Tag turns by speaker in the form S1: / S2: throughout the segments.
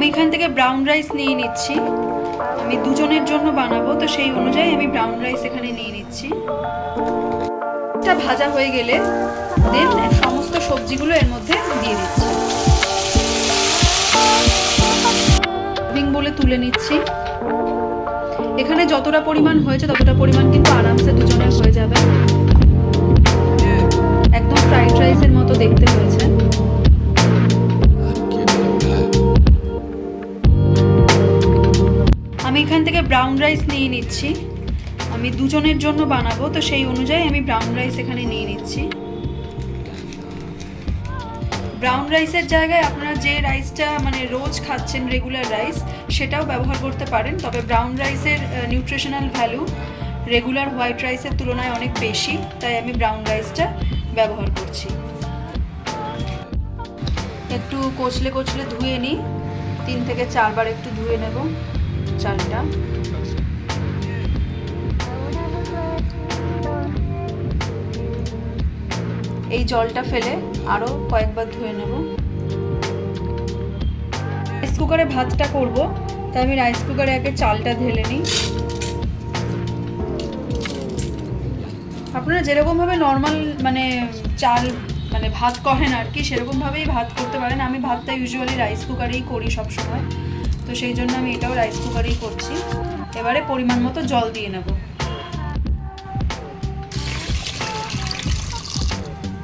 S1: আমি এখান থেকে ব্রাউন রাইস নিয়ে নিচ্ছি। আমি দুজনের জন্য বানাবো, তো সেই অনুযায়ী আমি ব্রাউন রাইস এখানে নিয়ে নিচ্ছি। এটা ভাজা হয়ে গেলে দেন সমস্ত সবজিগুলো এর মধ্যে দিয়ে দিচ্ছি। বলে তুলে নিচ্ছি। এখানে যতটা পরিমাণ হয়েছে ততটা পরিমাণ কিন্তু আরামসে দুজনের হয়ে যাবে। একদম ফ্রাইড রাইসের মতো দেখতে হয়েছে। এখান থেকে ব্রাউন রাইস নিয়ে নিচ্ছি। আমি দুজনের জন্য বানাবো, তো সেই অনুযায়ী আমি ব্রাউন রাইস এখানে নিয়ে নিচ্ছি। ব্রাউন রাইসের জায়গায় আপনারা যে রাইসটা মানে রোজ খাচ্ছেন রেগুলার রাইস সেটাও ব্যবহার করতে পারেন। তবে ব্রাউন রাইসের নিউট্রিশনাল ভ্যালু রেগুলার হোয়াইট রাইসের তুলনায় অনেক বেশি, তাই আমি ব্রাউন রাইসটা ব্যবহার করছি। একটু কচলে কচলে ধুয়ে নিই। তিন থেকে চারবার একটু ধুয়ে নেব। চালটা। এই জলটা ফেলে আরও কয়েকবার ধুয়ে নেব। রাইস কুকারে ভাতটা করব, তাই আমি রাইস কুকারে আগে চালটা ঢেলে নিই। আপনারা যেরকমভাবে নর্মাল মানে চাল মানে ভাত করেন আর কি, সেরকমভাবেই ভাত করতে পারেন। আমি ভাতটা ইউজুয়ালি রাইস কুকারেই করি সব সময় তো সেই জন্য আমি এটাও রাইস কুকারেই করছি। এবারে পরিমাণ মতো জল দিয়ে নেব।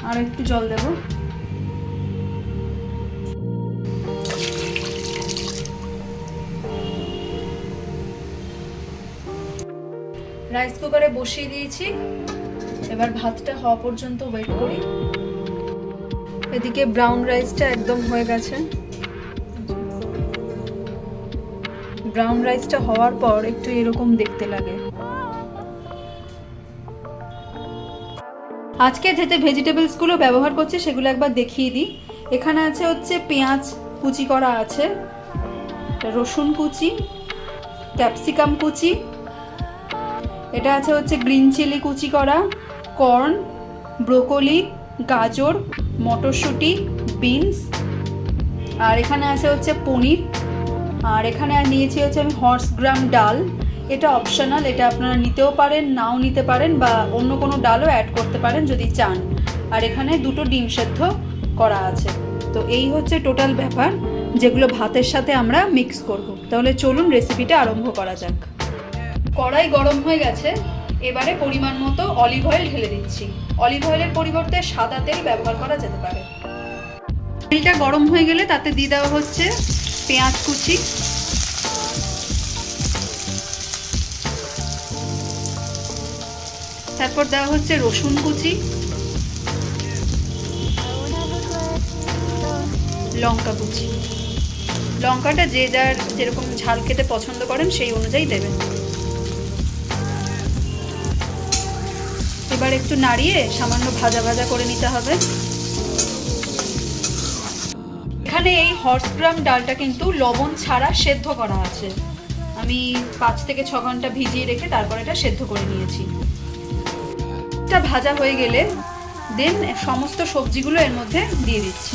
S1: আর একটু জল দেব। রাইস কুকারে বসিয়ে দিয়েছি। এবার ভাতটা হওয়া পর্যন্ত ওয়েট করি। এদিকে ব্রাউন রাইসটা একদম হয়ে গেছে। ব্রাউন রাইসটা হওয়ার পর একটু এরকম দেখতে লাগে। আজকে যে যে ভেজিটেবলসগুলো ব্যবহার করছি সেগুলো একবার দেখিয়ে দিই। এখানে আছে হচ্ছে পেঁয়াজ কুচি করা আছে, রসুন কুচি, ক্যাপসিকাম কুচি, এটা আছে হচ্ছে গ্রিন চিলি কুচি করা, কর্ন, ব্রোকলি, গাজর, মটরশুঁটি, বিনস, আর এখানে আছে হচ্ছে পনির। আর এখানে নিয়েছি হচ্ছে আমি হর্স গ্রাম ডাল। এটা অপশনাল এটা আপনারা নিতেও পারেন, নাও নিতে পারেন বা অন্য কোনো ডালও অ্যাড করতে পারেন যদি চান। আর এখানে দুটো ডিম সেদ্ধ করা আছে। তো এই হচ্ছে টোটাল ব্যাপার, যেগুলো ভাতের সাথে আমরা মিক্স করব। তাহলে চলুন রেসিপিটা আরম্ভ করা যাক। কড়াই গরম হয়ে গেছে, এবারে পরিমাণ মতো অলিভ অয়েল ঢেলে দিচ্ছি। অলিভ অয়েলের পরিবর্তে সাদা তেল ব্যবহার করা যেতে পারে। তেলটা গরম হয়ে গেলে তাতে দিয়ে দেওয়া হচ্ছে পেঁয়াজ কুচি। তারপর দেওয়া হচ্ছে রসুন কুচি। লঙ্কা কুচি। লঙ্কাটা যে যার যেরকম ঝাল খেতে পছন্দ করেন সেই অনুযায়ী দেবেন। এবার একটু নাড়িয়ে সামান্য ভাজা ভাজা করে নিতে হবে। এখানে এই হর্স গ্রাম ডালটা কিন্তু লবণ ছাড়া সেদ্ধ করা আছে। আমি পাঁচ থেকে ছ ঘণ্টা ভিজিয়ে রেখে তারপর এটা সেদ্ধ করে নিয়েছি। এটা ভাজা হয়ে গেলে দেন সমস্ত সবজিগুলো এর মধ্যে দিয়ে দিচ্ছি।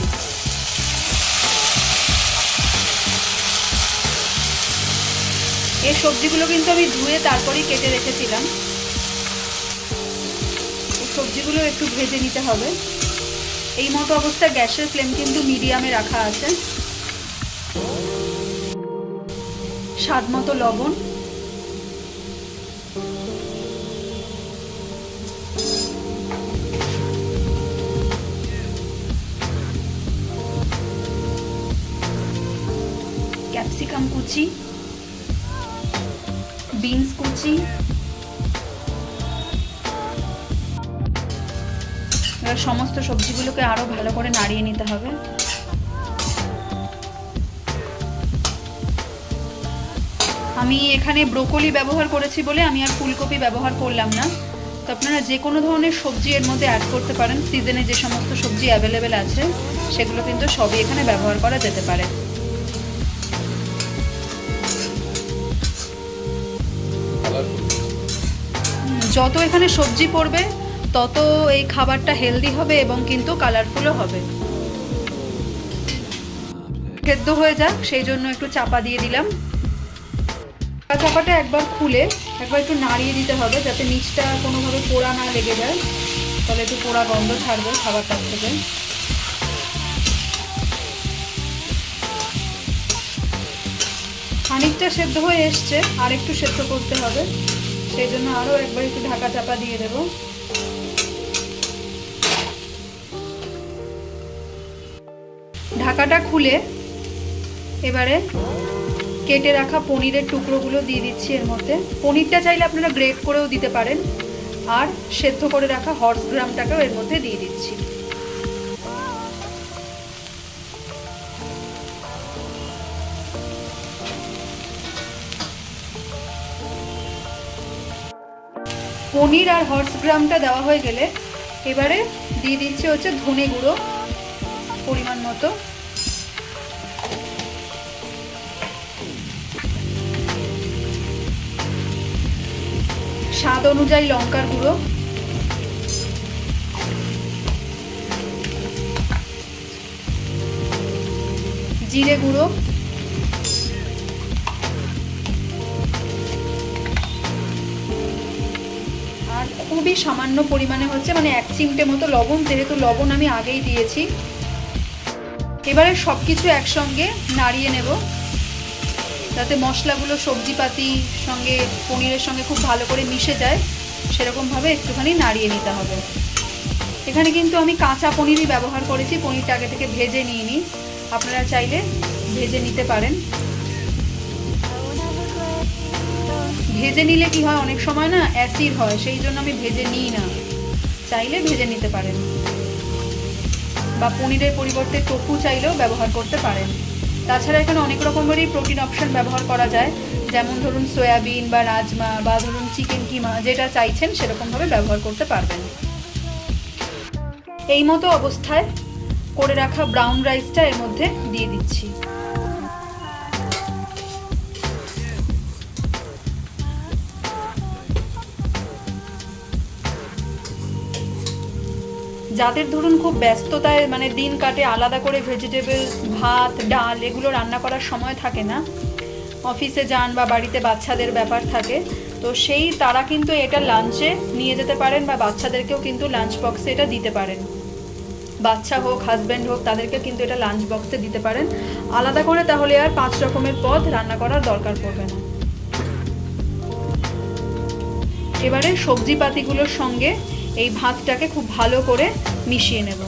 S1: এই সবজিগুলো কিন্তু আমি ধুয়ে তারপরেই কেটে রেখেছিলাম। সবজিগুলো একটু ভেজে নিতে হবে। এই মতো অবস্থা গ্যাসের ফ্লেম কিন্তু মিডিয়ামে রাখা আছে। স্বাদ মতো লবণ। ক্যাপসিকাম কুচি। বিনস কুচি। এবার সমস্ত সবজিগুলোকে আরও ভালো করে নাড়িয়ে নিতে হবে। আমি এখানে ব্রোকলি ব্যবহার করেছি বলে আমি আর ফুলকপি ব্যবহার করলাম না। তো আপনারা যে কোনো ধরনের সবজি এর মধ্যে অ্যাড করতে পারেন। সিজনে যে সমস্ত সবজি অ্যাভেলেবেল আছে, সেগুলো কিন্তু সবই এখানে ব্যবহার করা যেতে পারে। যত এখানে সবজি পড়বে তত এই খাবারটা হেলদি হবে এবং কিন্তু কালারফুলও হবে। সেদ্ধ হয়ে যাক, সেই জন্য একটু চাপা দিয়ে দিলাম। চাপা চাপাটা একবার খুলে একবার একটু নাড়িয়ে দিতে হবে যাতে নিচটা কোনোভাবে পোড়া না লেগে যায়। তাহলে একটু পোড়া গন্ধ ছাড়বে খাবারটার থেকে। খানিকটা সেদ্ধ হয়ে এসছে, আর একটু সেদ্ধ করতে হবে। সেই জন্য আরও একবার একটু ঢাকা চাপা দিয়ে দেব। ঢাকাটা খুলে এবারে কেটে রাখা পনিরের টুকরোগুলো দিয়ে দিচ্ছি এর মধ্যে। পনিরটা চাইলে আপনারা গ্রেট করেও দিতে পারেন। আর সেদ্ধ করে রাখা হর্স গ্রামটাকেও এর মধ্যে দিয়ে দিচ্ছি। পনির আর হর্স গ্রামটা দেওয়া হয়ে গেলে এবারে দিয়ে দিচ্ছি হচ্ছে ধনে গুঁড়ো পরিমাণ মতো। স্বাদ অনুযায়ী লঙ্কার গুঁড়ো। জিরে গুঁড়ো। আর খুবই সামান্য পরিমাণে হচ্ছে মানে এক চিমটে মতো লবণ, যেহেতু লবণ আমি আগেই দিয়েছি। এবারে সব কিছু একসঙ্গে নাড়িয়ে নেব। যাতে মশলাগুলো সবজিপাতি সঙ্গে পনিরের সঙ্গে খুব ভালো করে মিশে যায়, সেরকমভাবে একটুখানি নাড়িয়ে নিতে হবে। এখানে কিন্তু আমি কাঁচা পনিরই ব্যবহার করেছি, পনিরটা আগে থেকে ভেজে নিয়ে নিই আপনারা চাইলে ভেজে নিতে পারেন। ভেজে নিলে কি হয়, অনেক সময় না অ্যাসিড হয়, সেই জন্য আমি ভেজে নিই না। চাইলে ভেজে নিতে পারেন। বা পনিরের পরিবর্তে টোফু চাইলেও ব্যবহার করতে পারেন। তাছাড়া এখানে অনেক রকমেরই প্রোটিন অপশন ব্যবহার করা যায়। যেমন ধরুন সয়াবিন বা রাজমা বা ধরুন চিকেন কিমা যেটা চাইছেন সেরকমভাবে ব্যবহার করতে পারবেন। এই মতো অবস্থায় করে রাখা ব্রাউন রাইসটা এর মধ্যে দিয়ে দিচ্ছি। যাদের ধরুন খুব ব্যস্ততায় মানে দিন কাটে, আলাদা করে ভেজিটেবল ভাত, ডাল এগুলো রান্না করার সময় থাকে না। অফিসে যান বা বাড়িতে বাচ্চাদের ব্যাপার থাকে। তো সেই তারা কিন্তু এটা লাঞ্চে নিয়ে যেতে পারেন বা বাচ্চাদেরকেও কিন্তু লাঞ্চ বক্সে এটা দিতে পারেন। বাচ্চা হোক হাজব্যান্ড হোক, তাদেরকে কিন্তু এটা লাঞ্চ বক্সে দিতে পারেন। আলাদা করে তাহলে আর পাঁচ রকমের পদ রান্না করার দরকার পড়বে না। এবারে সবজি পাতিগুলোর সঙ্গে এই ভাতটাকে খুব ভালো করে মিশিয়ে নেব।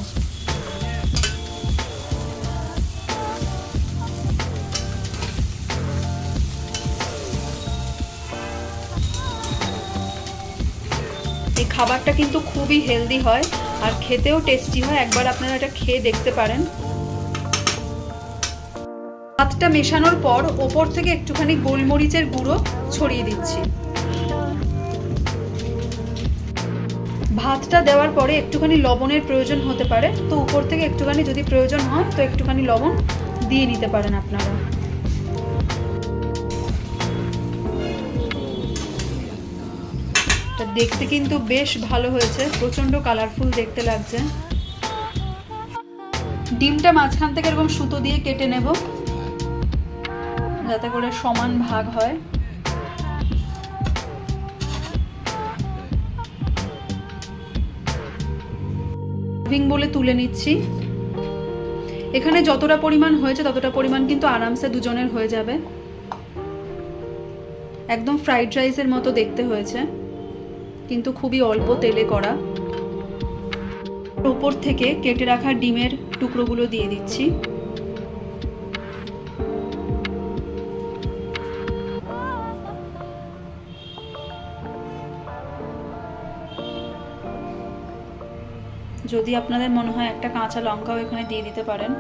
S1: এই খাবারটা কিন্তু খুবই হেলদি হয় আর খেতেও টেস্টি হয়। একবার আপনারা এটা খেয়ে দেখতে পারেন। ভাতটা মেশানোর পর ওপর থেকে একটুখানি গোলমরিচের গুঁড়ো ছড়িয়ে দিচ্ছি। ভাতটা দেওয়ার পরে একটুখানি লবণের প্রয়োজন হতে পারে। তো উপর থেকে একটুখানি যদি প্রয়োজন হয়, তো একটুখানি লবণ দিয়ে নিতে পারেন আপনারা। দেখতে কিন্তু বেশ ভালো হয়েছে। প্রচণ্ড কালারফুল দেখতে লাগছে। ডিমটা মাঝখান থেকে এরকম সুতো দিয়ে কেটে নেব, যাতে করে সমান ভাগ হয়। সার্ভিং বলে তুলে নিচ্ছি। এখানে যতটা পরিমাণ হয়েছে ততটা পরিমাণ কিন্তু আরামসে দুজনের হয়ে যাবে। একদম ফ্রাইড রাইসের মতো দেখতে হয়েছে। কিন্তু খুবই অল্প তেলে করা। ওপর থেকে কেটে রাখা ডিমের টুকরোগুলো দিয়ে দিচ্ছি। যদি আপনাদের মনে হয় একটা কাঁচা লঙ্কাও এখানে দিয়ে দিতে পারেন।